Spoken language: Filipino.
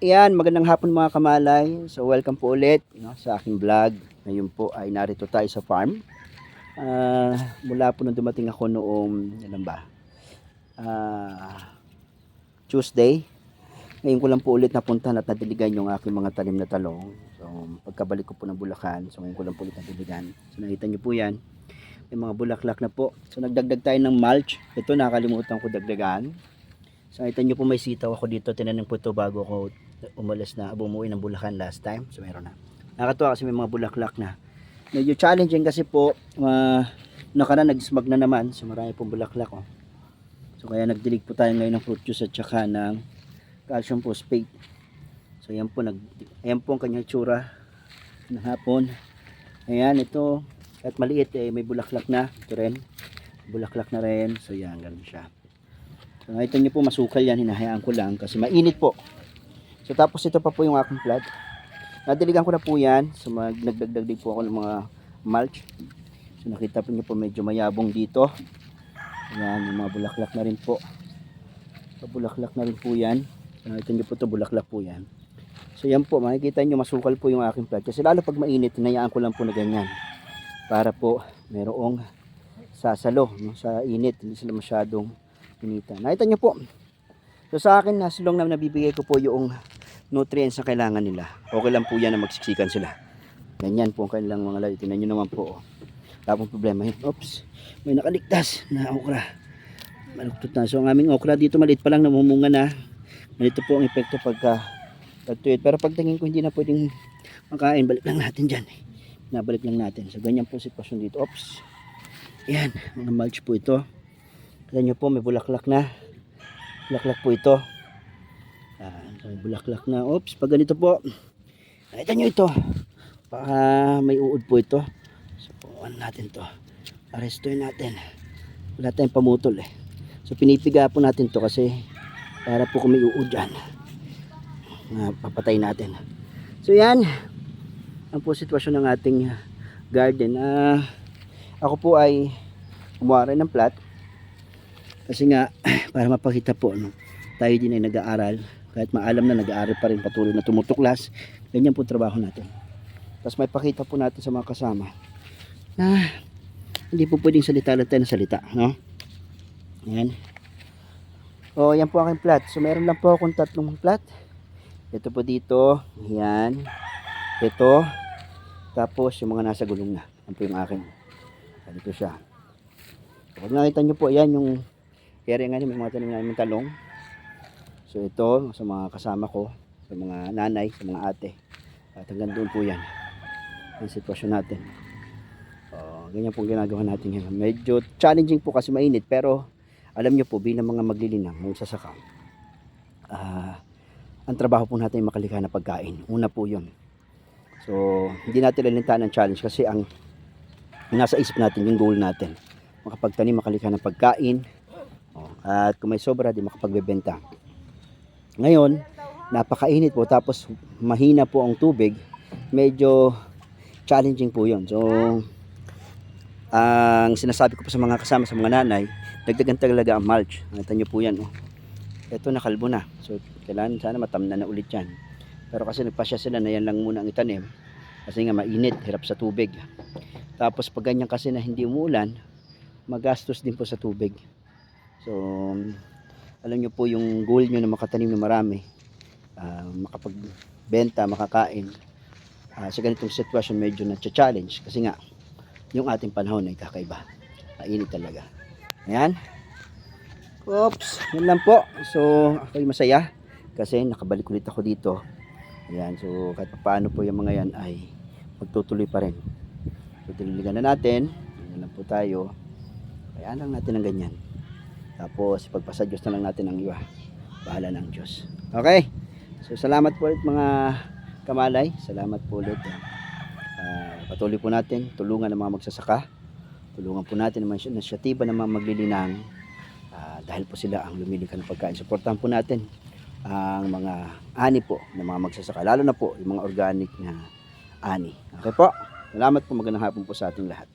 Ayan, magandang hapon mga kamalay. So welcome po ulit no, sa aking vlog. Ngayon po ay narito tayo sa farm. Ah, mula po nung dumating ako noong, ilan ba? Ah, Tuesday. Ngayon ko lang po ulit napuntahan at nadiligan yung aking mga talim na talong. So pagkabalik ko po ng Bulacan, so ngayon ko lang po ulit nadiligan. So nakita nyo po yan. May mga bulaklak na po. So nagdagdag tayo ng mulch. Ito nakalimutan ko dagdagan. So nakita nyo po may sitaw ako dito. Tinanong po ito bago ako umalis na bumuwi ng Bulacan last time. So meron na. Nakatuwa kasi may mga bulaklak na. Medyo challenging kasi po. Uh, nakara nag-smog na naman. So marami pong bulaklak. Oh. So kaya nagdilig po tayo ngayon ng fruit juice at saka ng calcium phosphate. So yan po. Nag, ayan po ang kanyang tsura ng hapon. Ayan ito. At maliit eh, may bulaklak na. Ito rin. Bulaklak na rin. So yan, ganun siya. So nakita niyo po masukal yan. Hinahayaan ko lang kasi mainit po. So tapos ito pa po yung aking plant. Nadiligan ko na po yan. So mag, nagdagdag din po ako ng mga mulch. So nakita po niyo po medyo mayabong dito. Ayan, yung mga bulaklak na rin po. So bulaklak na rin po yan. So nakita niyo po ito bulaklak po yan. So yan po, makikita niyo masukal po yung aking plant. Kasi lalo pag mainit, hinayaan ko lang po na ganyan. Para po merong sasalo no, sa init. Hindi sila masyadong inita. Nakita niyo po. So sa akin, nasilong na nabibigay ko po yung nutrients na kailangan nila. Okay lang po yan na magsiksikan sila. Ganyan po ang kanilang mga layo. Tingnan nyo naman po. Oh. Wala pong problema. Oops. May nakaligtas na okra. Maluktot na. So ang aming okra dito maliit pa lang namumunga na. Ganito po ang epekto pagka pagtuyot. Pero pagtingin ko hindi na pwedeng makain. Balik lang natin dyan. Eh. Nabalik lang natin. So ganyan po sitwasyon dito. Oops. Yan. Mga mulch po ito. Kaya nyo po may bulaklak na. Bulaklak po ito. Ah, may bulaklak na. Oops, pag ganito po. Nakita nyo ito. Baka may uod po ito. So, ano natin to. Arestuin natin. Wala tayong pamutol eh. So, pinipiga po natin to kasi para po kung may uod dyan. na papatay natin. So, yan. Ang po sitwasyon ng ating garden. Ah, ako po ay kumuha rin ng plat. Kasi nga, para mapakita po, no, tayo din ay nag-aaral. Kahit maalam na nag-aaral pa rin patuloy na tumutuklas. Ganyan po trabaho natin. Tapos may pakita po natin sa mga kasama na hindi po pwedeng salita lang ng salita. No? Ayan. O, yan po aking plat. So, meron lang po akong tatlong plat. Ito po dito. Yan. Ito. Tapos, yung mga nasa gulong na. Yan po yung akin. Dito siya. Pag nakita nyo po, yan yung area nga may mga tanim namin talong. So ito sa mga kasama ko, sa mga nanay, sa mga ate. At hanggang doon po yan. Ang sitwasyon natin. Oh, ganyan po ginagawa natin ngayon. Medyo challenging po kasi mainit pero alam nyo po bilang mga maglilinang, mga sasaka. Ah, ang trabaho po natin ay makalikha na pagkain. Una po 'yon. So, hindi natin lalintaan ng challenge kasi ang nasa isip natin yung goal natin. Makapagtanim, makalikha ng pagkain, Oh, at kung may sobra, di makapagbebenta. Ngayon, napakainit po tapos mahina po ang tubig. Medyo challenging po yun. So, ang sinasabi ko po sa mga kasama, sa mga nanay, dagdagan talaga ang mulch. Nakita nyo po yan. Oh. Ito nakalbo na. So, kailangan sana matamnan na ulit yan. Pero kasi nagpasya sila na yan lang muna ang itanim. Kasi nga mainit, hirap sa tubig. Tapos pag ganyan kasi na hindi umuulan, magastos din po sa tubig. So, alam nyo po yung goal nyo na makatanim na marami, ah, makapagbenta, makakain. Ah, sa ganitong sitwasyon medyo na-challenge kasi nga yung ating panahon ay kakaiba. Mainit talaga. Ayan. Oops, yun lang po. So, ako'y masaya kasi nakabalik ulit ako dito. Ayan, so kahit paano po yung mga yan ay magtutuloy pa rin. So, tililigan na natin. Yan lang po tayo. Kaya lang natin ng ganyan. Tapos, pagpasa Diyos na lang natin ang iwa. Bahala ng Diyos. Okay? So, salamat po ulit mga kamalay. Salamat po ulit. Ah, patuloy po natin. Tulungan ng mga magsasaka. Tulungan po natin ang mga inisyatiba ng mga maglilinang. Ah, dahil po sila ang lumilika ng pagkain. Supportahan po natin ang mga ani po ng mga magsasaka. Lalo na po yung mga organic na ani. Okay po? Salamat po. Magandang hapon po sa ating lahat.